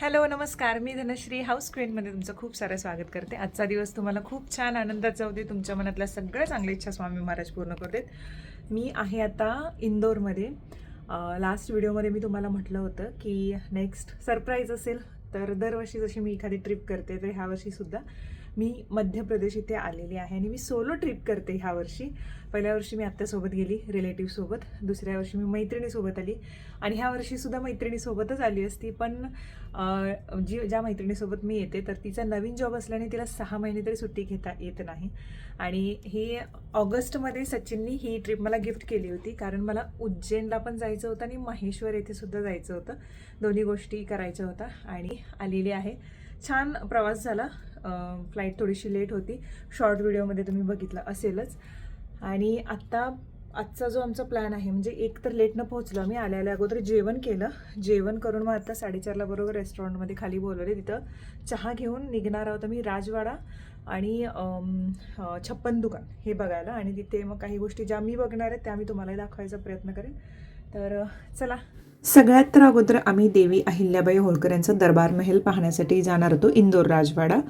Hello नमस्कार. मी Dhanashree house क्वीनमध्ये तुमचं खूप सारं स्वागत करते. आजचा दिवस तुम्हाला खूप छान आनंदात जाऊ दे. तुमच्या मनातल्या सगळ्या चांगल्या इच्छा स्वामी महाराज पूर्ण करतेत. मी आहे आता इंदोरमध्ये. लास्ट व्हिडिओमध्ये मी तुम्हाला म्हटलं होतं की नेक्स्ट सरप्राईज असेल तर दरवर्षी जशी मी एखादी ट्रिप करते तर ह्या वर्षीसुद्धा मी मध्य प्रदेश इथे आलेली आहे आणि मी सोलो ट्रिप करते ह्या वर्षी. पहिल्या वर्षी मी आत्यासोबत गेली रिलेटिव्हसोबत दुसऱ्या वर्षी मी मैत्रिणीसोबत आली. आणि ह्या वर्षीसुद्धा मैत्रिणीसोबतच आली असती पण जी ज्या मैत्रिणीसोबत मी येते तर तिचा नवीन जॉब असल्याने तिला सहा महिने तरी सुट्टी घेता येत नाही. आणि ही ऑगस्टमध्ये सचिननी ही ट्रिप मला गिफ्ट केली होती कारण मला उज्जैनला पण जायचं होतं आणि माहेश्वर येथे सुद्धा जायचं होतं. दोन्ही गोष्टी करायच्या होत्या आणि आलेली आहे. छान प्रवास झाला. फ्लाईट थोडीशी लेट होती. शॉर्ट व्हिडिओमध्ये तुम्ही बघितलं असेलच. आणि आत्ता आजचा जो आमचा प्लॅन आहे म्हणजे एक तर लेटनं पोहोचलो आम्ही. आल्या अगोदर जेवण केलं. जेवण करून मग आता साडेचारला बरोबर रेस्टॉरंटमध्ये खाली बोलवले. तिथं चहा घेऊन निघणार आहोत आम्ही राजवाडा आणि छप्पन दुकान हे बघायला. आणि तिथे मग काही गोष्टी ज्या मी बघणार आहेत त्या मी तुम्हाला दाखवायचा प्रयत्न करेन. तर चला. सगळ्यात तर अगोदर आम्ही देवी अहिल्याबाई होळकर यांचा दरबार महल पाहण्यासाठी जाणार होतो इंदोर राजवाडा.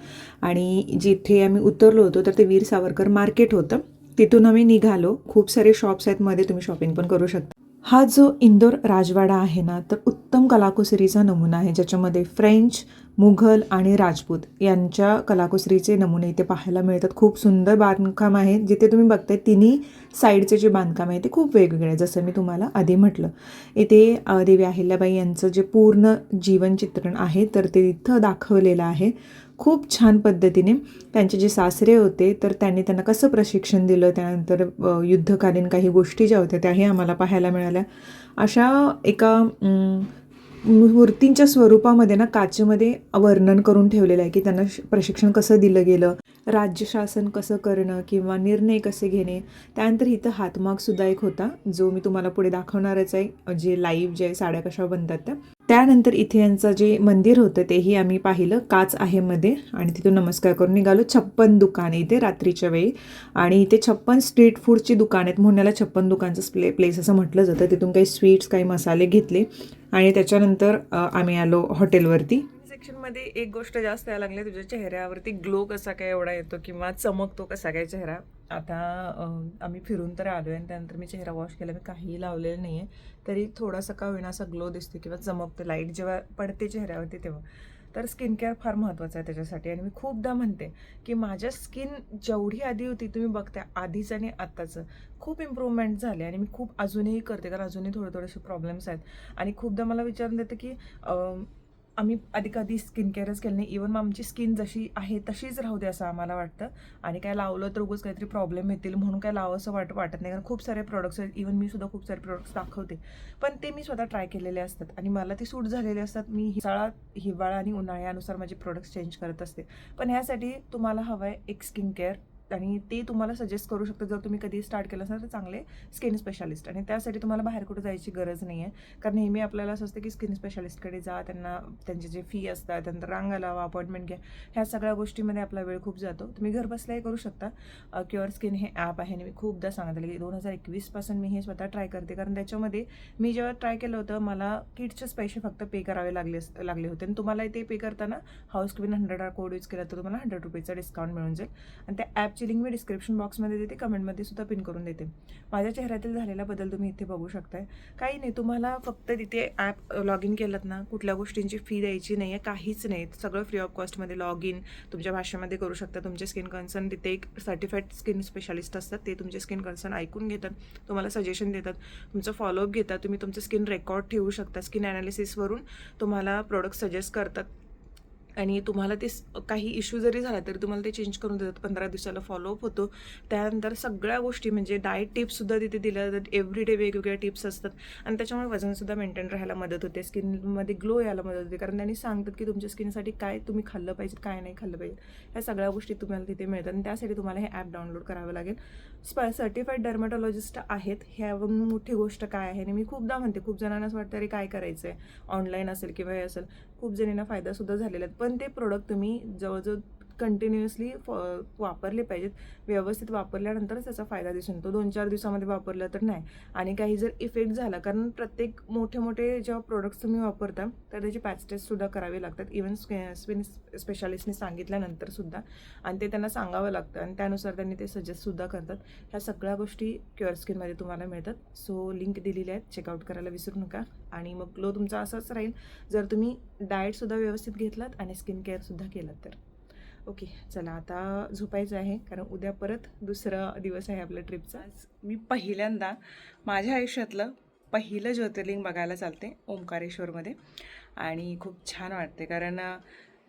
आणि जिथे आम्ही उतरलो होतो तर ते वीर सावरकर मार्केट होतं. तिथून आम्ही निघालो. खूप सारे शॉप्स आहेत मध्ये तुम्ही शॉपिंग पण करू शकता. हा जो इंदोर राजवाडा आहे ना तर उत्तम कलाकुसरीचा नमुना आहे ज्याच्यामध्ये फ्रेंच मुघल आणि राजपूत यांच्या कलाकुसरीचे नमुने इथे पाहायला मिळतात. खूप सुंदर बांधकाम आहे. जिथे तुम्ही बघताय तिन्ही साईडचे जे बांधकाम आहे ते खूप वेगवेगळे आहे जसं मी तुम्हाला आधी म्हटलं. इथे देवी अहिल्याबाई यांचं जे पूर्ण जीवन चित्रण आहे तर ते इथं दाखवलेलं आहे. खूप छान पद्धतीने त्यांचे जे सासरे होते तर त्यांनी त्यांना कसं प्रशिक्षण दिलं त्यानंतर युद्धकालीन काही गोष्टी ज्या होत्या त्याही आम्हाला पाहायला मिळाल्या. अशा एका मूर्तींच्या स्वरूपामध्ये ना काचेमध्ये वर्णन करून ठेवलेलं आहे की त्यांना श- प्रशिक्षण कसं दिलं गेलं राज्यशासन कसं करणं किंवा निर्णय कसे घेणे. त्यानंतर इथं हातमागसुद्धा एक होता जो मी तुम्हाला पुढे दाखवणारच आहे जे लाईव्ह जे साड्या कशा बनतात त्या. त्यानंतर इथे यांचं जे मंदिर होतं तेही आम्ही पाहिलं. काच आहे मध्ये आणि तिथून नमस्कार करून निघालो. छप्पन दुकाने इथे रात्रीच्या वेळी. आणि इथे छप्पन स्ट्रीट फूडची दुकान आहेत. म्हणून याला छप्पन दुकानचं प्ले प्लेस असं म्हटलं जातं. तिथून काही स्वीट्स काही मसाले घेतले. आणि त्याच्यानंतर आम्ही आलो हॉटेलवरती सेक्शनमध्ये एक गोष्ट जास्त यायला लागली तुझ्या चेहऱ्यावरती ग्लो कसा काय एवढा येतो किंवा चमकतो कसा काय चेहरा? आता आम्ही फिरून तर आलो आहे आणि त्यानंतर मी चेहरा वॉश केला मी काहीही लावलेलं नाही आहे तरी थोडासा का होईना असा ग्लो दिसतो किंवा चमकतो लाइट जेव्हा पडते चेहऱ्यावरती तेव्हा. तर स्किन केअर फार महत्त्वाचं आहे त्याच्यासाठी आणि मी खूपदा म्हणते की माझ्या स्किन जेवढी आधी होती तुम्ही बघता आधीच आणि आत्ताचं. खूप इम्प्रूव्हमेंट झाले आणि मी खूप अजूनही करते कारण अजूनही थोडे थोडेसे प्रॉब्लेम्स आहेत. आणि खूपदा मला विचारून देतं की आम्ही आधी कधी स्किन केअरच केलं नाही. इवन मग आमची स्किन जशी आहे तशीच राहू दे असं आम्हाला वाटतं. आणि काय लावलं तर उगाच काहीतरी प्रॉब्लेम येतील. म्हणून काय लावं असं वाट वाटत नाही. कारण खूप सारे प्रोडक्ट्स आहेत. इवन मी सुद्धा खूप सारे प्रोडक्ट्स दाखवते. पण ते मी स्वतः ट्राय केलेले असतात. आणि मला ते सूट झालेले असतात. मी हिवाळा हिवाळा आणि उन्हाळ्यानुसार माझे प्रोडक्ट्स चेंज करत असते. पण ह्यासाठी तुम्हाला हवं आहे एक स्किन केअर आणि ते तुम्हाला सजेस्ट करू शकतो जर तुम्ही कधी स्टार्ट केलं असेल तर चांगले स्किन स्पेशालिस्ट आणि त्यासाठी तुम्हाला बाहेर कुठे जायची गरज नाही आहे कारण नेहमी आपल्याला असं असतं की स्किन स्पेशालिस्टकडे जा त्यांना त्यांचे जे फी असतात त्यानंतर रांगा लावा अपॉइंटमेंट घ्या. ह्या सगळ्या गोष्टीमध्ये आपला वेळ खूप जातो. तुम्ही घर बसल्याही करू शकता. क्युअर स्किन हे ॲप आहे. आणि मी खूपदा सांगितलं की दोन हजार एकवीसपासून मी हे स्वतः ट्राय करते. कारण त्याच्यामध्ये मी जेव्हा ट्राय केलं होतं मला किटचेच पैसे फक्त पे करावे लागले लागले होते. आणि तुम्हाला ते पे करताना house queen hundred code use केला तर तुम्हाला हंड्रेड रुपीचा डिस्काउंट मिळून जाईल. आणि त्या ॲपची लिंक मी डिस्क्रिप्शन बॉक्समध्ये देते कमेंटमध्ये सुद्धा पिन करून देते. माझ्या चेहऱ्यातील झालेला बदल तुम्ही इथे बघू शकताय. काही नाही तुम्हाला फक्त तिथे ॲप लॉग इन केलं ना कुठल्या गोष्टींची फी द्यायची नाही आहे काहीच नाही. सगळं फ्री ऑफ कॉस्टमध्ये लॉग इन तुमच्या भाषेमध्ये करू शकता. तुमचे स्किन कन्सर्न तिथे एक सर्टिफाईड स्किन स्पेशालिस्ट असतात ते तुमचे स्किन कन्सर्न ऐकून घेतात तुम्हाला सजेशन देतात. तुमचं फॉलोअप घेतात तुम्ही तुमचं स्किन रेकॉर्ड ठेवू शकता. स्किन ॲनालिसिसवरून तुम्हाला प्रोडक्ट सजेस्ट करतात. आणि तुम्हाला ते स- काही इश्यू जरी झाला तरी तुम्हाला ते चेंज करून देतात. पंधरा दिवसाला फॉलोअप होतो. त्यानंतर सगळ्या गोष्टी म्हणजे डाएट टिप्ससुद्धा तिथे दिल्या जातात. एव्हरी डे वेगवेगळ्या टिप्स असतात. आणि त्याच्यामुळे वजनसुद्धा मेंटेन राहायला मदत होते. स्किनमध्ये ग्लो यायला मदत होते. कारण त्यांनी सांगतात की तुमच्या स्किनसाठी काय तुम्ही खाल्लं पाहिजे काय नाही खाल्लं पाहिजे. ह्या सगळ्या गोष्टी तुम्हाला तिथे मिळतात. आणि त्यासाठी तुम्हाला हे ॲप डाउनलोड करावं लागेल. स्प सर्टिफाईड डर्मॅटॉलॉजिस्ट आहेत. ह्या मोठी गोष्ट काय आहे? आणि मी खूपदा म्हणते खूप जणांना असं वाटतं अरे काय करायचं आहे ऑनलाईन असेल किंवा हे असेल. खूप जणींना फायदासुद्धा झालेला आहे. पण ते प्रोडक्ट तुम्ही जवळजवळ कंटिन्युअसली वापरले पाहिजेत. व्यवस्थित वापरल्यानंतरच त्याचा फायदा दिसून येतो. दोन चार दिवसामध्ये वापरलं तर नाही. आणि काही जर इफेक्ट झाला कारण प्रत्येक मोठे मोठे जेव्हा प्रोडक्ट्स तुम्ही वापरता तर त्याची पॅच टेस्टसुद्धा करावी लागतात. इवन स्किन स्पेशालिस्टने सांगितल्यानंतर सुद्धा. आणि ते त्यांना सांगावं लागतं. आणि त्यानुसार त्यांनी ते सजेस्टसुद्धा करतात. ह्या सगळ्या गोष्टी क्युअर स्किनमध्ये तुम्हाला मिळतात. सो लिंक दिलेली आहेत. चेकआउट करायला विसरू नका. आणि मग ग्लो तुमचा असाच राहील. जर तुम्ही डाएटसुद्धा व्यवस्थित घेतलात आणि स्किन केअरसुद्धा केलात तर. ओके चला आता झोपायचं आहे कारण उद्या परत दुसरा दिवस आहे आपल्या ट्रिपचा. आज मी पहिल्यांदा माझ्या आयुष्यातलं पहिलं ज्योतिर्लिंग बघायला चालते ओंकारेश्वरमध्ये. आणि खूप छान वाटते कारण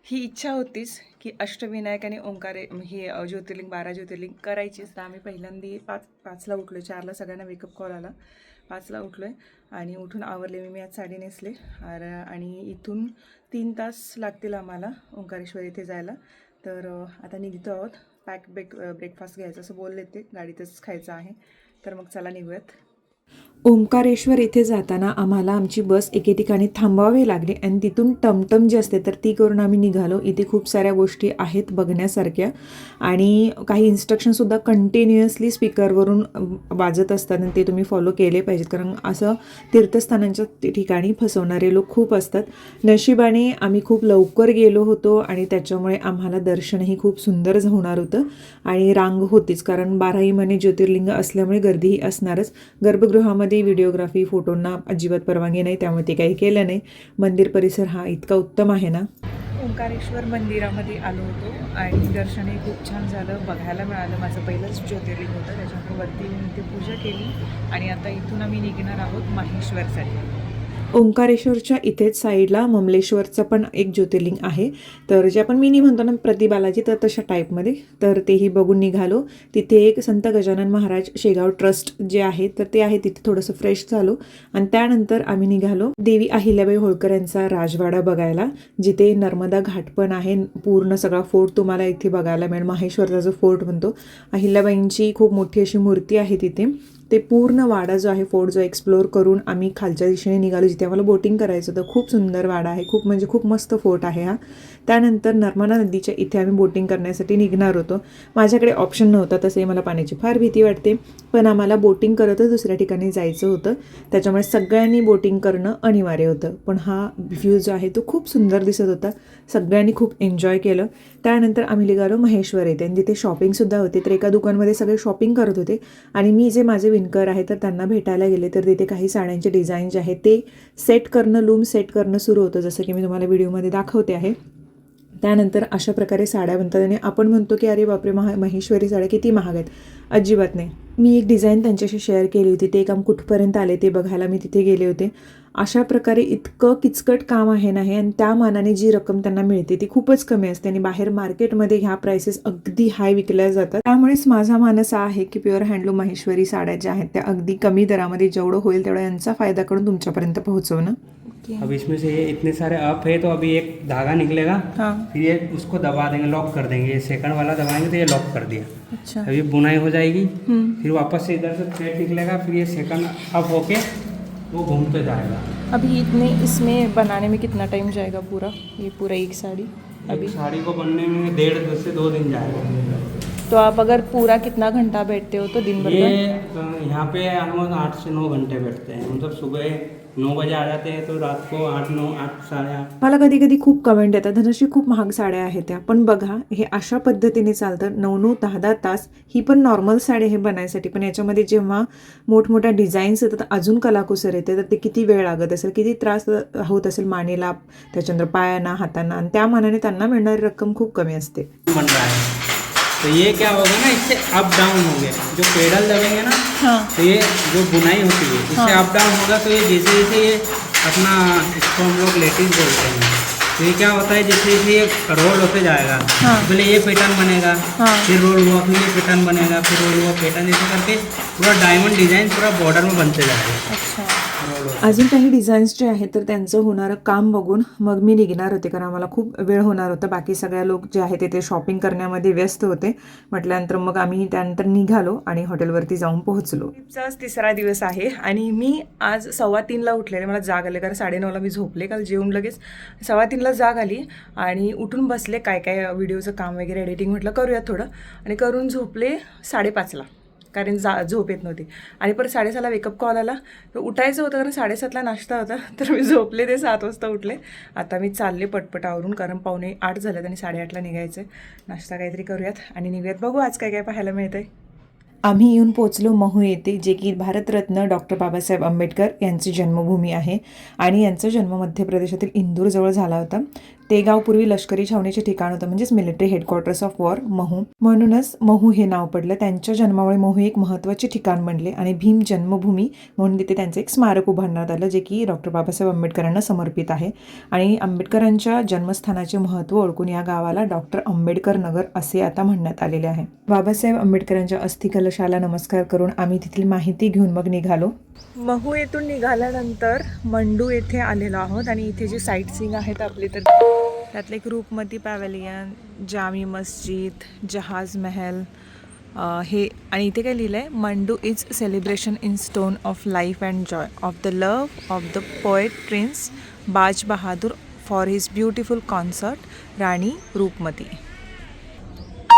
ही इच्छा होतीच की अष्टविनायक आणि ओंकारे ही ज्योतिर्लिंग बारा ज्योतिर्लिंग करायचीच. तर आम्ही पहिल्यांदा पाच पाचला उठलो चारला सगळ्यांना वेकअप कॉल आला. पाचला उठलो आहे आणि उठून आवरले मी मी आज साडी नेसले. आणि इथून तीन तास लागतील आम्हाला ओंकारेश्वर इथे जायला. तर आता निघतो आहोत. पॅक ब्रेक ब्रेकफास्ट घ्यायचं असं बोलले ते. गाडीतच खायचं आहे. तर मग चला निघूयात. ओंकारेश्वर इथे जाताना आम्हाला आमची बस एके ठिकाणी थांबवावी लागली आणि तिथून टमटम जी असते तर ती करून आम्ही निघालो. इथे खूप साऱ्या गोष्टी आहेत बघण्यासारख्या. आणि काही इन्स्ट्रक्शनसुद्धा कंटिन्युअसली स्पीकरवरून वाजत असतात आणि ते तुम्ही फॉलो केले पाहिजेत. कारण असं तीर्थस्थानांच्या ठिकाणी फसवणारे लोक खूप असतात. नशिबाने आम्ही खूप लवकर गेलो होतो आणि त्याच्यामुळे आम्हाला दर्शनही खूप सुंदर होणार होतं. आणि रांग होतीच कारण बाराही महिने ज्योतिर्लिंग असल्यामुळे गर्दीही असणारच. गर्भगृहामध्ये व्हिडिओग्राफी फोटोंना अजिबात परवानगी नाही त्यामुळे ते काही केलं नाही. मंदिर परिसर हा इतका उत्तम आहे ना? ओंकारेश्वर मंदिरामध्ये आलो होतो आणि दर्शनही खूप छान झालं. बघायला मिळालं माझं पहिलंच ज्योतिर्लिंग होतं त्याच्यामुळे वरती येऊन इथे पूजा केली आणि आता इथून आम्ही निघणार आहोत माहेश्वरसाठी. ओंकारेश्वरच्या इथेच साईडला ममलेश्वरचं पण एक ज्योतिर्लिंग आहे. तर जे आपण मिनी म्हणतो ना प्रतिबालाजी तर तशा टाईपमध्ये तर तेही बघून निघालो. तिथे एक संत गजानन महाराज शेगाव ट्रस्ट जे आहे तर ते आहे तिथे थोडंसं फ्रेश झालो. आणि त्यानंतर आम्ही निघालो देवी अहिल्याबाई होळकर यांचा राजवाडा बघायला जिथे नर्मदा घाट पण आहे. पूर्ण सगळा फोर्ट तुम्हाला इथे बघायला मिळेल. माहेश्वरचा जो फोर्ट म्हणतो अहिल्याबाईंची खूप मोठी अशी मूर्ती आहे तिथे. ते पूर्ण वाडा जो आहे फोर्ट जो एक्सप्लोअर करून आम्ही खालच्या दिशेने निघालो जिथे आम्हाला बोटिंग करायचं होतं. खूप सुंदर वाडा आहे. खूप म्हणजे खूप मस्त फोर्ट आहे हा. त्यानंतर नर्मदा नदीच्या इथे आम्ही बोटिंग करण्यासाठी निघणार होतो. माझ्याकडे ऑप्शन नव्हता तसे मला पाण्याची फार भीती वाटते. पण आम्हाला बोटिंग करतच दुसऱ्या ठिकाणी जायचं होतं. त्याच्यामुळे सगळ्यांनी बोटिंग करणं अनिवार्य होतं. पण हा व्ह्यू जो आहे तो खूप सुंदर दिसत होता. सगळ्यांनी खूप एन्जॉय केलं. त्यानंतर आम्ही निघालो महेश्वर येते आणि तिथे शॉपिंगसुद्धा होते. तर एका दुकानमध्ये सगळे शॉपिंग करत होते. आणि मी जे माझे विणकर आहे तर त्यांना भेटायला गेले. तर तिथे काही साड्यांचे डिझाईन जे आहे ते सेट करणं लूम सेट करणं सुरू होतं. जसं की मी तुम्हाला व्हिडिओमध्ये दाखवते आहे. त्यानंतर अशा प्रकारे साड्या बनतात आणि आपण म्हणतो की अरे बापरे महा महेश्वरी साड्या किती महाग आहेत. अजिबात नाही. मी एक डिझाईन त्यांच्याशी शेअर केली होती. ते काम कुठपर्यंत आले ते बघायला मी तिथे गेले होते. अशा प्रकारे इतकं किचकट काम आहे ना हे आणि त्या मानाने जी रक्कम त्यांना मिळते ती खूपच कमी असते आणि बाहेर मार्केटमध्ये ह्या प्राइसेस अगदी हाय विकल्या जातात. त्यामुळेच माझा मानस हा आहे की प्युअर हँडलूम महेश्वरी साड्या ज्या आहेत त्या अगदी कमी दरामध्ये जेवढं होईल तेवढा यांचा फायदा करून तुमच्यापर्यंत पोहोचवणं. अब इसमें से ये इतने सारे अप है तो अभी एक धागा निकलेगा. हां. फिर ये उसको दबा देंगे लॉक कर देंगे. ये सेकंड वाला दबाएंगे तो ये लॉक कर दिया. अच्छा। अभी बुनाई हो जाएगी। फिर वापस से इधर से थ्रेड निकलेगा फिर ये सेकंड अप होके वो घूमते जाएगा। अभी इतने इसमें बनाने में कितना टाइम जाएगा पूरा? ये पूरा एक साड़ी? अभी? साड़ी को बनने में डेढ़ से दो दिन जाएगा। तो आप अगर पूरा कितना घंटा बैठते हो तो दिन भर ये यहाँ पे ऑलमोस्ट आठ से नौ घंटे बैठते हैं। मतलब सुबह नौ बजे आ जाते हैं तो रात को आठ नौ आठ साढ़े आठ. मला कधी कधी खूप कमेंट येतात. धनश्री खूप महाग साड्या आहेत त्या. पण बघा हे अशा पद्धतीने चालतं. नऊ नऊ दहा दहा तास. ही पण नॉर्मल साडी हे बनायसाठी. पण याच्यामध्ये जेव्हा मोठमोठ्या डिझाईन्स येतात अजून कलाकुसर येते तर ते किती वेळ लागत असेल किती त्रास होत असेल मानेला त्याच्यानंतर पायांना हातांना. आणि त्या मानाने त्यांना मिळणारी रक्कम खूप कमी असते. तो ये क्या होगा ना इससे अप डाउन होंगे जो पेडल दबेंगे ना हाँ तो ये जो बुनाई होती है इससे हाँ। अप डाउन होगा तो ये जैसे जैसे ये अपना इसको हम लोग लेटिस बोलते हैं तो ये क्या होता है जैसे जैसे ये रोल होते जाएगा हाँ। पहले ये पैटर्न बनेगा हाँ। फिर रोल हुआ फिर ये पैटर्न बनेगा फिर रोल हुआ पैटर्न ऐसे करके पूरा डायमंड डिज़ाइन पूरा बॉर्डर में बनते जाएगा अच्छा अजून काही डिझाईन्स जे आहेत तर त्यांचं होणारं काम बघून मग मी निघणार होते कारण मला खूप वेळ होणार होता. बाकी सगळ्या लोक जे आहेत ते शॉपिंग करण्यामध्ये व्यस्त होते. म्हटल्यानंतर मग आम्ही त्यानंतर निघालो आणि हॉटेलवरती जाऊन पोहोचलो. ट्रिपचाच तिसरा दिवस आहे आणि मी आज सव्वा तीनला उठलेले. मला जाग आले कारण साडेनऊला मी झोपले काल जेवून लगेच सव्वा तीनला जाग आली आणि उठून बसले. काय काय व्हिडिओचं काम वगैरे एडिटिंग म्हटलं करूया थोडं. आणि करून झोपले साडेपाचला. कारण जा झोप येत नव्हती. आणि परत साडेसहाला वेकअप कॉल आला. तर उठायचं होतं कारण साडेसातला नाश्ता होता. तर मी झोपले ते सात वाजता उठले. आता मी चालले पटपट आवरून कारण पावणे आठ झालेत आणि साडेआठला निघायचं आहे नाश्ता काहीतरी करूयात आणि निघूयात. बघू आज काय काय पाहायला मिळतं आहे आम्ही येऊन पोचलो महू येथे जे की भारतरत्न डॉक्टर बाबासाहेब आंबेडकर यांची जन्मभूमी आहे. आणि यांचा जन्म मध्य प्रदेशातील इंदूरजवळ झाला होता. ते गाव पूर्वी लष्करी छावणीचे ठिकाण होतं म्हणजेच military headquarters of war Mhow. म्हणूनच महू हे नाव पडलं. त्यांच्या जन्मामुळे महू एक महत्त्वाचे ठिकाण बनले आणि भीम जन्मभूमी म्हणून तिथे त्यांचं एक स्मारक उभारण्यात आलं जे की डॉक्टर बाबासाहेब आंबेडकरांना समर्पित आहे. आणि आंबेडकरांच्या जन्मस्थानाचे महत्त्व ओळखून या गावाला डॉक्टर आंबेडकर नगर असे आता म्हणण्यात आलेले आहे. बाबासाहेब आंबेडकरांच्या अस्थिकलशाला नमस्कार करून आम्ही तिथली माहिती घेऊन मग निघालो. महू येथून निघाल्यानंतर मंडू येथे आलेलो आहोत आणि इथे जी साईट सीन आहेत आपली तर त्यातले एक रूपमती पॅवेलियन जामी मस्जिद जहाज महल हे आणि इथे काय लिहिलं आहे Mandu is celebration in stone of life and joy of the love of the poet prince Baz Bahadur for his beautiful consort Rani Roopmati.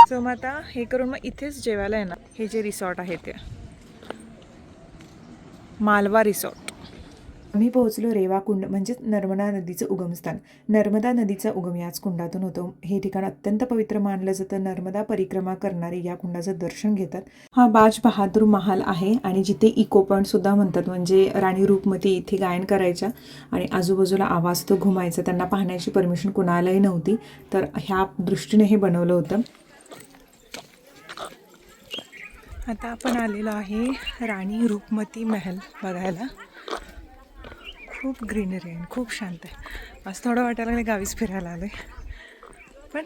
So मग आता हे करून मग इथेच जेवायला येणार. हे जे रिसॉर्ट आहे ते. मालवा रिसॉर्ट. आम्ही पोहोचलो रेवा कुंड म्हणजेच नर्मदा नदीचं उगमस्थान. नर्मदा नदीचा उगम याच कुंडातून होतो. हे ठिकाण अत्यंत पवित्र मानलं जातं. नर्मदा परिक्रमा करणारे या कुंडाचं दर्शन घेतात. हा बाज बहादूर महाल आहे आणि जिथे इको पॉईंट सुद्धा म्हणतात. म्हणजे राणी रूपमती इथे गायन करायच्या आणि आजूबाजूला आवाज तो घुमायचा. त्यांना पाहण्याची परमिशन कुणालाही नव्हती. तर ह्या दृष्टीने हे बनवलं होतं. आता आपण आलेलो आहे राणी रूपमती महल बघायला. खूप ग्रीनरी आहे खूप शांत आहे. आज थोडं वाटायला लागलं गावीच फिरायला आलं पण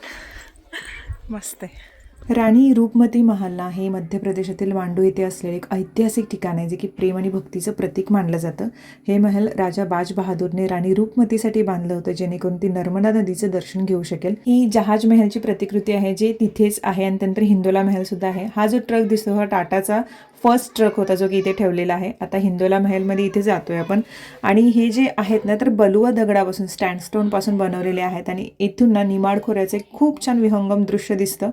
मस्त आहे. राणी रूपमती महालना हे मध्य प्रदेशातील मांडू येथे असलेले एक ऐतिहासिक ठिकाण आहे जे की प्रेम आणि भक्तीचं प्रतीक मानलं जातं. हे महल राजा बाज बहादूरने राणी रूपमतीसाठी बांधलं होतं जेणेकरून ती नर्मदा नदीचं दर्शन घेऊ शकेल. ही जहाज महलची प्रतिकृती आहे जे तिथेच आहे आणि त्यानंतर हिंदोला महल सुद्धा आहे. हा जो ट्रक दिसतो हा टाटाचा फर्स्ट ट्रक होता जो की इथे ठेवलेला आहे. आता हिंदोला महलमध्ये इथे जातोय आपण. आणि हे जे आहेत ना तर बलुआ दगडापासून स्टँडस्टोनपासून बनवलेले आहेत. आणि इथून ना निमाड खोऱ्याचे खूप छान विहंगम दृश्य दिसतं.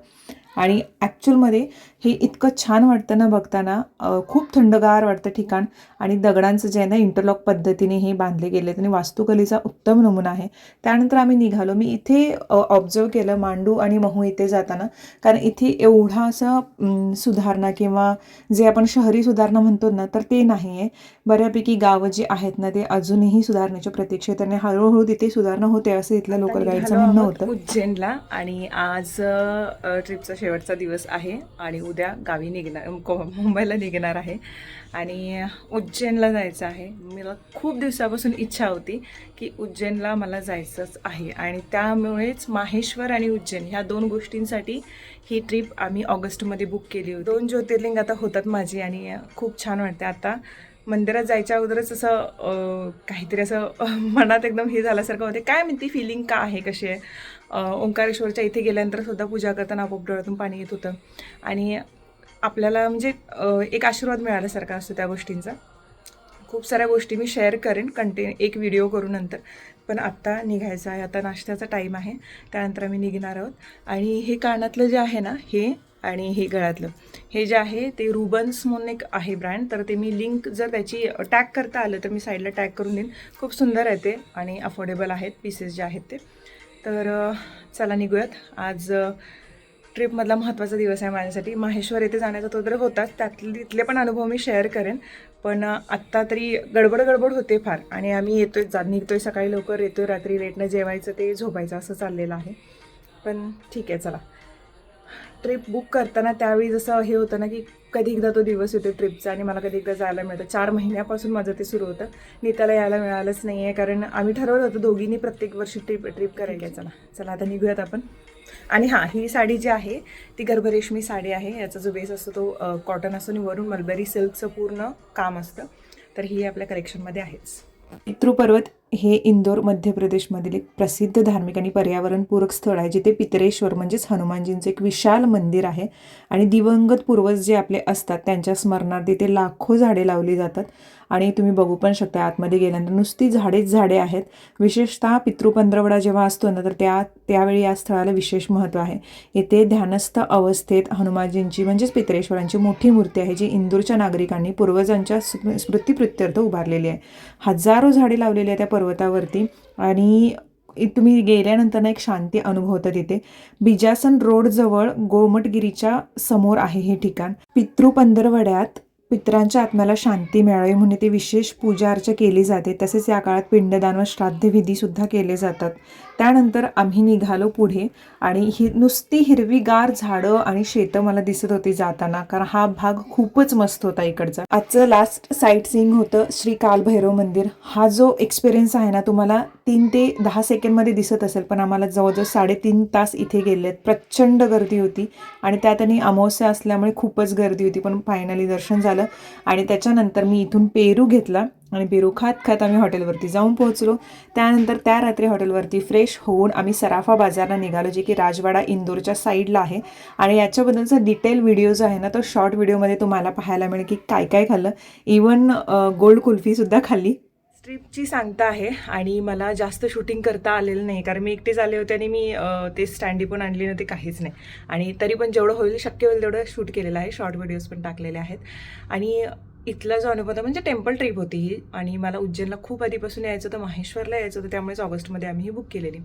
आणि ॲक्च्युअलमध्ये हे इतकं छान वाटतं ना बघताना. खूप थंडगार वाटतं ठिकाण. आणि दगडांचं जे आहे ना इंटरलॉक पद्धतीने हे बांधले गेले आणि वास्तुकलेचा उत्तम नमुना आहे. त्यानंतर आम्ही निघालो. मी इथे ऑब्झर्व केलं मांडू आणि महू इथे जाताना. कारण इथे एवढा असं सुधारणा किंवा जे आपण शहरी सुधारणा म्हणतो ना तर ते नाही आहे बऱ्यापैकी गावं जी आहेत ना ते अजूनही सुधारण्याच्या प्रतीक्षेत आणि हळूहळू तिथे सुधारणा होते असं इथल्या लोकल गाईडचं म्हणणं होतं. उज्जैनला. आणि आज ट्रिपचा शेवटचा दिवस आहे. आणि उद्या गावी निघणार को- मुंबईला निघणार आहे. आणि उज्जैनला जायचं आहे. मला खूप दिवसापासून इच्छा होती की उज्जैनला मला जायचंच आहे. आणि त्यामुळेच माहेश्वर आणि उज्जैन ह्या दोन गोष्टींसाठी ही ट्रिप आम्ही ऑगस्टमध्ये बुक केली होती. दोन ज्योतिर्लिंग आता होतात माझी आणि खूप छान वाटते. आता मंदिरात जायच्या अगोदरच असं काहीतरी असं मनात एकदम हे झाल्यासारखं होते. काय म्हणते फिलिंग का आहे? कशी आहे? ओंकारेश्वरच्या इथे गेल्यानंतर सुद्धा पूजा करताना आपोआप डोळ्यातून पाणी येत होतं. आणि आपल्याला म्हणजे एक आशीर्वाद मिळाल्यासारखा असतो त्या गोष्टींचा. खूप साऱ्या गोष्टी मी शेअर करेन कंटेन एक व्हिडिओ करू नंतर. पण आत्ता निघायचं आहे आता नाश्त्याचा टाईम आहे. त्यानंतर आम्ही निघणार आहोत. आणि हे कानातलं जे आहे ना हे आणि हे गळ्यातलं हे जे आहे ते रुबन्स म्हणून एक आहे ब्रँड तर ते मी लिंक जर त्याची टॅग करता आलं तर मी साईडला टॅग करून देईन. खूप सुंदर आहे ते आणि अफोर्डेबल आहेत पीसेस जे आहेत ते. तर चला निघूयात. आज ट्रिपमधला महत्त्वाचा दिवस आहे माझ्यासाठी. माहेश्वर येथे जाण्याचा तो तर होताच. त्यातले तिथले पण अनुभव मी शेअर करेन. पण आत्ता तरी गडबड गडबड होते फार. आणि आम्ही येतोय जा निघतोय सकाळी लवकर. येतोय रात्री लेटनं जेवायचं ते झोपायचं असं चाललेलं आहे. पण ठीक आहे चला. ट्रिप बुक करताना त्यावेळी जसं हे होतं ना की कधी एकदा तो दिवस येतो ट्रिपचा आणि मला कधी एकदा जायला मिळतं. चार महिन्यापासून माझं ते सुरू होतं. नीताला यायला मिळालंच नाही आहे कारण आम्ही ठरवलं होतं दोघींनी प्रत्येक वर्षी ट्रिप ट्रिप करायला चला. चला आता निघूयात आपण. आणि हां ही साडी जी आहे ती गर्भरेशमी साडी आहे. याचा जो बेस असतो तो कॉटन असतो आणि वरून मलबरी सिल्कचं पूर्ण काम असतं. तर ही आपल्या कलेक्शनमध्ये आहेच. पितृपर्वत हे इंदोर मध्य प्रदेशमधील एक प्रसिद्ध धार्मिक आणि पर्यावरणपूरक स्थळ आहे जिथे पितरेश्वर म्हणजेच हनुमानजींचं एक विशाल मंदिर आहे. आणि दिवंगत पूर्वज जे आपले असतात त्यांच्या स्मरणार्थ इथे लाखो झाडे लावली जातात. आणि तुम्ही बघू पण शकता आतमध्ये गेल्यानंतर नुसती झाडेच झाडे आहेत. विशेषतः पितृपंधरवडा जेव्हा असतो ना तर त्या त्यावेळी या स्थळाला विशेष महत्त्व आहे. येथे ध्यानस्थ अवस्थेत हनुमानजींची म्हणजेच पितरेश्वरांची मोठी मूर्ती आहे जी इंदूरच्या नागरिकांनी पूर्वजांच्या स्म- स्मृतिप्रित्यर्थ उभारलेली आहे. हजारो झाडे लावलेली आहे त्या पर्वतावरती. आणि तुम्ही गेल्यानंतर ना एक शांती अनुभवता तिथे. बिजासन रोडजवळ गोमटगिरीच्या समोर आहे हे ठिकाण. पितृपंधरवड्यात पितरांच्या आत्म्याला शांती मिळावी म्हणून ते विशेष पूजा अर्चा केली जाते. तसेच या काळात पिंडदान व श्राद्धविधीसुद्धा केले जातात. त्यानंतर आम्ही निघालो पुढे आणि ही नुसती हिरवीगार झाडं आणि शेतं मला दिसत होती जाताना कारण हा भाग खूपच मस्त होता इकडचा. आजचं लास्ट साईट सीईंग होतं श्री कालभैरव मंदिर. हा जो एक्सपिरियन्स आहे ना तुम्हाला तीन ते दहा सेकंडमध्ये दिसत असेल पण आम्हाला जवळजवळ साडेतीन तास इथे गेलेत. प्रचंड गर्दी होती आणि त्यात आणि अमावस्या असल्यामुळे खूपच गर्दी होती पण फायनली दर्शन झालं. आणि त्याच्यानंतर मी इथून पेरू घेतला. आणि बिरू खात खात आम्ही हॉटेलवरती जाऊन पोहोचलो. त्यानंतर त्या रात्री हॉटेलवरती फ्रेश होऊन आम्ही सराफा बाजारला निघालो जे की राजवाडा इंदोरच्या साईडला आहे. आणि याच्याबद्दलचा डिटेल व्हिडिओ जो आहे ना तो शॉर्ट व्हिडिओमध्ये तुम्हाला पाहायला मिळेल की काय काय खाल्लं. इवन गोल्ड कुल्फीसुद्धा खाल्ली. ट्रिपची सांगता आहे आणि मला जास्त शूटिंग करता आलेलं नाही कारण मी एकटेच आले होते आणि मी ते स्टँडी पण आणली नव्हती काहीच नाही. आणि तरी पण जेवढं होईल शक्य होईल तेवढं शूट केलेलं आहे. शॉर्ट व्हिडिओज पण टाकलेले आहेत. आणि इथला जो अनुभव होता म्हणजे टेम्पल ट्रिप होती ही. आणि मला उज्जैनला खूप आधीपासून यायचं होतं माहेश्वरला यायचं होतं त्यामुळेच ऑगस्टमध्ये आम्ही ही बुक केलेली.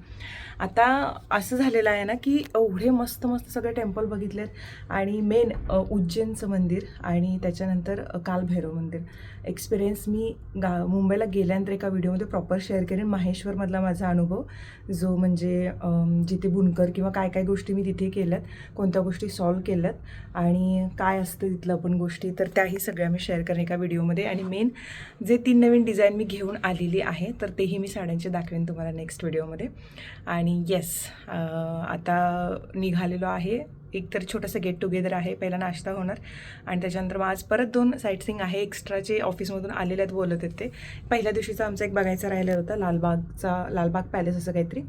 आता असं झालेलं आहे ना की एवढे मस्त मस्त सगळे टेम्पल बघितलेत. आणि मेन उज्जैनचं मंदिर आणि त्याच्यानंतर कालभैरव मंदिर. एक्सपिरियन्स मी गा मुंबईला गेल्यानंतर एका व्हिडिओमध्ये प्रॉपर शेअर करेन माहेश्वरमधला माझा अनुभव जो म्हणजे जिथे बुनकर किंवा काय काय गोष्टी मी तिथे केल्यात कोणत्या गोष्टी सॉल्व केल्यात आणि काय असतं तिथलं पण गोष्टी तर त्याही सगळ्या मी शेअर करेन एका व्हिडिओमध्ये आणि मेन जे तीन नवीन डिझाईन मी घेऊन आलेली आहे तर तेही मी साड्यांचे दाखवेन तुम्हाला नेक्स्ट व्हिडिओमध्ये. आणि येस आता निघालेलो आहे. एक तर छोटंसं गेट टुगेदर आहे पहिला नाश्ता होणार. आणि त्याच्यानंतर मग आज परत दोन साईटसिंग आहे. एक्स्ट्राचे ऑफिसमधून आलेले आहेत बोलत आहेत ते. पहिल्या दिवशीचा आमचा एक बघायचा राहिला होतं लालबागचा लालबाग पॅलेस असं काहीतरी.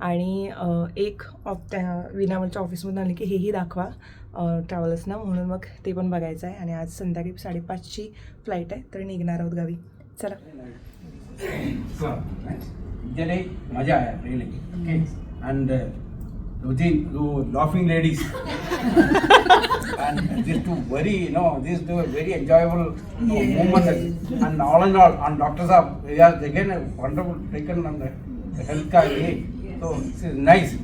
आणि एक ऑफ त्या विनामलच्या ऑफिसमधून आले की हेही दाखवा. ट्रॅव्हल्सनं म्हणून मग ते पण बघायचं आहे. आणि आज संध्याकाळी साडेपाचची फ्लाईट आहे तर निघणार आहोत गावी. चला. मजा आहे and within two laughing ladies and this two very no this two very enjoyable Mumbai all and all and doctor Saheb we are again wonderful taken and health का हे so it's nice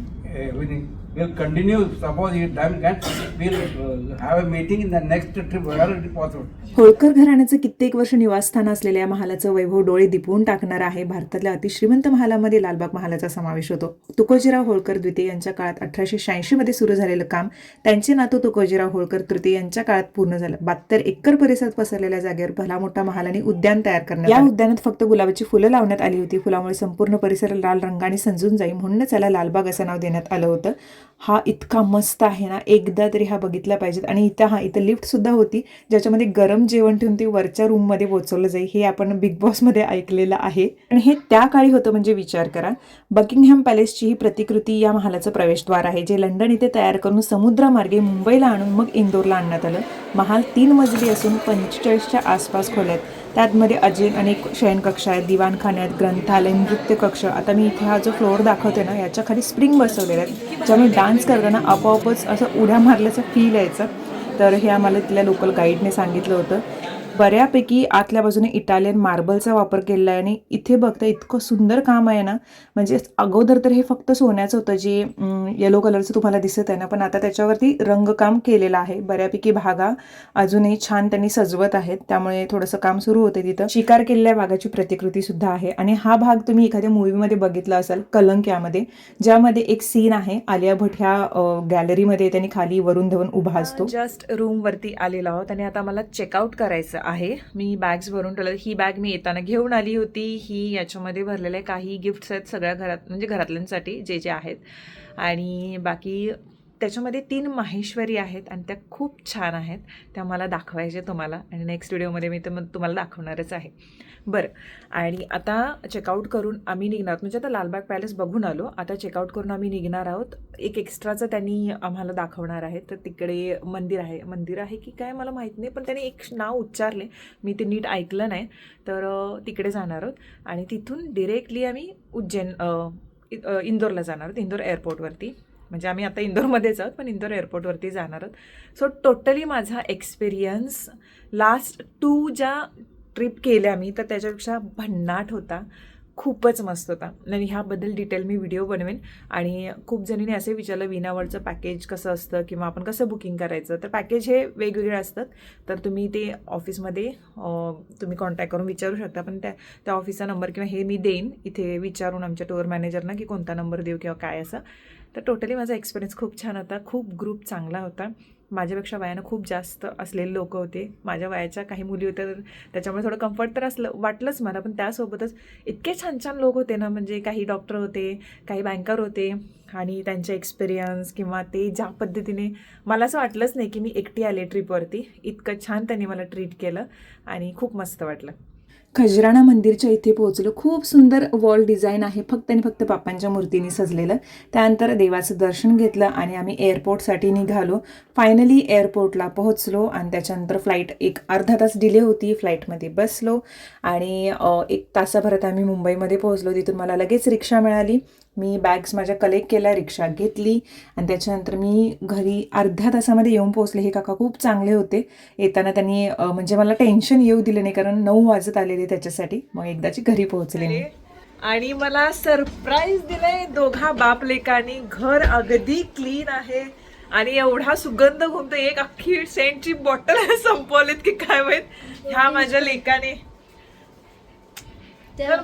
winning will continue. Suppose if time can we'll uh, have a meeting in the next trip wherever it is possible. Holkar घराण्याचं कित्येक वर्ष निवासस्थान असलेल्या या महालाचं वैभव डोळे दिपवून टाकणार आहे. भारतातल्या अतिश्रीमंत महालामध्ये लालबाग महालाचा समावेश होतो. तुकोजीराव होळकर द्वितीय यांच्या काळात अठराशे शहाऐंशी मध्ये सुरू झालेलं काम त्यांचे नातू तुकोजीराव होळकर तृतीय यांच्या काळात पूर्ण झालं. बहात्तर एकर परिसरात पसरलेल्या जागेवर भला मोठा महालाने उद्यान तयार करण्यात या उद्यानात फक्त गुलाबाची फुलं लावण्यात आली होती. फुलामुळे संपूर्ण परिसर लाल रंगाने संजून जाईल म्हणूनच याला लालबाग असं नाव देण्यात आलं होतं. हा इतका मस्त आहे ना एकदा तरी हा बघितला पाहिजेत आणि इथं हा इथं लिफ्ट सुद्धा होती ज्याच्यामध्ये गरम जेवण ठेवून ते वरच्या रूममध्ये पोहोचवलं जाईल हे आपण बिग बॉसमध्ये ऐकलेलं आहे. आणि हे त्या काळी होतं म्हणजे विचार करा. बकिंगहॅम पॅलेसची ही प्रतिकृती या महालाचं प्रवेशद्वार आहे जे लंडन इथे तयार करून समुद्रामार्गे मुंबईला आणून मग इंदोरला आणण्यात आलं. महाल तीन मजली असून पंचेचाळीसच्या आसपास खोल्या आहेत त्यातमध्ये अजून अनेक शयनकक्ष आहेत दिवाणखान्यात आहेत ग्रंथालय नृत्य कक्ष. आता मी इथे हा जो फ्लोअर दाखवते ना याच्या खाली स्प्रिंग बसवलेल्या आहेत. ज्यामुळे डान्स करताना आपोआपच असं उड्या मारल्याचं फील यायचं. तर हे आम्हाला तिथल्या लोकल गाईडने सांगितलं होतं. बऱ्यापैकी आतल्या बाजूने इटालियन मार्बलचा वापर केलेला आहे आणि इथे बघता इतकं सुंदर काम आहे ना. म्हणजे अगोदर तर हे फक्त सोन्याचं होतं जे येलो कलरचं तुम्हाला दिसत आहे ना पण आता त्याच्यावरती रंगकाम केलेलं आहे. बऱ्यापैकी भागा अजूनही छान त्यांनी सजवत आहेत त्यामुळे थोडंसं काम सुरू होते तिथं. शिकार केलेल्या भागाची प्रतिकृती सुद्धा आहे. आणि हा भाग तुम्ही एखाद्या मूवीमध्ये बघितला असाल कलंक यामध्ये ज्यामध्ये एक सीन आहे. आलिया भट ह्या गॅलरीमध्ये त्यांनी खाली वरून धवन उभा असतो. जस्ट रूमवरती आलेलो आहोत आणि आता मला चेकआउट करायचं आहे. मी बॅग्स भरून ठेवलं ही बॅग मी येताना घेऊन आली होती. ही याच्यामध्ये भरलेल्या काही गिफ्ट्स आहेत सगळ्या घरात म्हणजे घरातल्यांसाठी जे जे आहेत. आणि बाकी त्याच्यामध्ये तीन माहेश्वरी आहेत आणि त्या खूप छान आहेत. त्या मला दाखवायचे तुम्हाला आणि नेक्स्ट व्हिडिओमध्ये मी तर मग तुम्हाला दाखवणारच आहे. बरं आणि आता चेकआउट करून आम्ही निघणार आहोत. म्हणजे आता लालबाग पॅलेस बघून आलो. आता चेकआउट करून आम्ही निघणार आहोत. एक एक्स्ट्राचं त्यांनी आम्हाला दाखवणार आहे. तर तिकडे मंदिर आहे. मंदिर आहे की काय मला माहीत नाही पण त्यांनी एक नाव उच्चारले. मी ते नीट ऐकलं नाही. तर तिकडे जाणार आहोत. आणि तिथून डिरेक्टली आम्ही उज्जैन इ- इंदोरला जाणार आहोत इंदोर एअरपोर्टवरती म्हणजे आम्ही आता इंदोरमध्येच आहोत पण इंदोर एअरपोर्टवरती जाणार आहोत. सो टोटली माझा एक्सपिरियन्स लास्ट टू ज्या ट्रिप केल्या मी तर त्याच्यापेक्षा भन्नाट होता. खूपच मस्त होता. आणि ह्याबद्दल डिटेल मी व्हिडिओ बनवेन. आणि खूप जणींनी असे विचारलं विनावरचं पॅकेज कसं असतं? किंवा आपण कसं बुकिंग करायचं? तर पॅकेज हे वेगवेगळे असतात. तर तुम्ही ते ऑफिसमध्ये तुम्ही कॉन्टॅक्ट करून विचारू शकता. पण त्या त्या ऑफिसचा नंबर किंवा हे मी देईन. इथे विचारून आमच्या टूर मॅनेजरना की कोणता नंबर देऊ किंवा काय असं. तर टोटली माझा एक्सपिरियन्स खूप छान होता. खूप ग्रुप चांगला होता. माझ्यापेक्षा वयानं खूप जास्त असलेले लोक होते. माझ्या वयाच्या काही मुली होत्या तर त्याच्यामुळे थोडं कम्फर्ट तर असलं वाटलंच मला पण त्यासोबतच इतके छान छान लोक होते ना म्हणजे काही डॉक्टर होते काही बँकर होते आणि त्यांचे एक्सपिरियन्स किंवा ते ज्या पद्धतीने मला असं वाटलंच नाही की मी एकटी आले ट्रिपवरती इतकं छान त्यांनी मला ट्रीट केलं आणि खूप मस्त वाटलं. खजराणा मंदिरच्या इथे पोहोचलो. खूप सुंदर वॉल डिझाईन आहे. फक्त आणि फक्त बाप्पांच्या मूर्तीने सजलेलं. त्यानंतर देवाचं दर्शन घेतलं आणि आम्ही एअरपोर्टसाठी निघालो. फायनली एअरपोर्टला पोहोचलो आणि त्याच्यानंतर फ्लाईट एक अर्धा तास डिले होती. फ्लाईटमध्ये बसलो आणि एक तासाभरात आम्ही मुंबईमध्ये पोहोचलो. तिथून मला लगेच रिक्षा मिळाली. मी बॅग्स माझ्या कलेक्ट केल्या रिक्षा घेतली. आणि त्याच्यानंतर मी घरी अर्ध्या तासामध्ये येऊन पोहोचले. हे काका खूप चांगले होते. येताना त्यांनी म्हणजे मला टेन्शन येऊ दिलं नाही कारण नऊ वाजत आलेले त्याच्यासाठी. मग एकदाची घरी पोहोचले मी. आणि मला सरप्राईज दिलंय दोघा बाप लेकानी घर अगदी क्लीन आहे. आणि एवढा सुगंध घुमतो. एक अख्खी सेंटची बॉटल संपवलीत की काय माहीत? ह्या माझ्या लेकाने.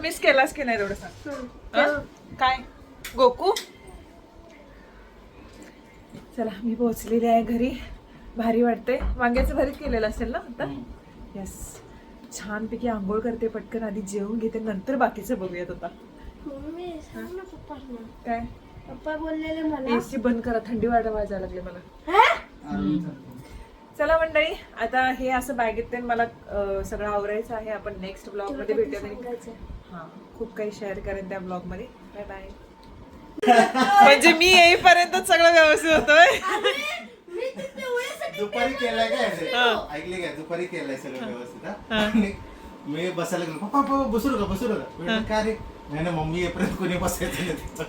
मिस केलास की नाही थोडं सांग. हं? काय? गोकू? चला मी पोहोचलेली आहे घरी. भारी वाटते वांग्याचं भरीत केलेलं असेल ना आता? येस छानपैकी आंघोळ करते पटकन. आधी जेवून घेते नंतर बाकीचं बघूयात आता. काय? पप्पा बोललेले मला. एसी बंद करा. थंडी वाटा वाजायला लागली मला. चला मंडळी आता हे असं बॅगेत ते मला सगळं आवरायचं आहे. आपण नेक्स्ट ब्लॉगमध्ये भेटूया हा खूप काही शेअर करेन त्या ब्लॉगमध्ये. बाय बाय म्हणजे मी येईपर्यंत सगळं व्यवस्थित होतोय दुपारी केलाय काय ऐकले काय? दुपारी केलाय सगळं व्यवस्थित हा? आणि मी बसायला गेलो पप्पा पप्पा बसू का बसू का काय रे? नाही ना मम्मी येईपर्यंत कोणी बसायचं नाही. तिथं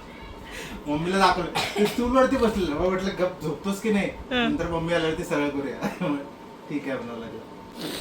मम्मीला दाखवलं ते स्टूलवरती बसलेलं मग म्हटलं गप झोपतोस की नाही? नंतर मम्मी आल्यावरती सगळं करूया. ठीक आहे म्हणावं लागलं.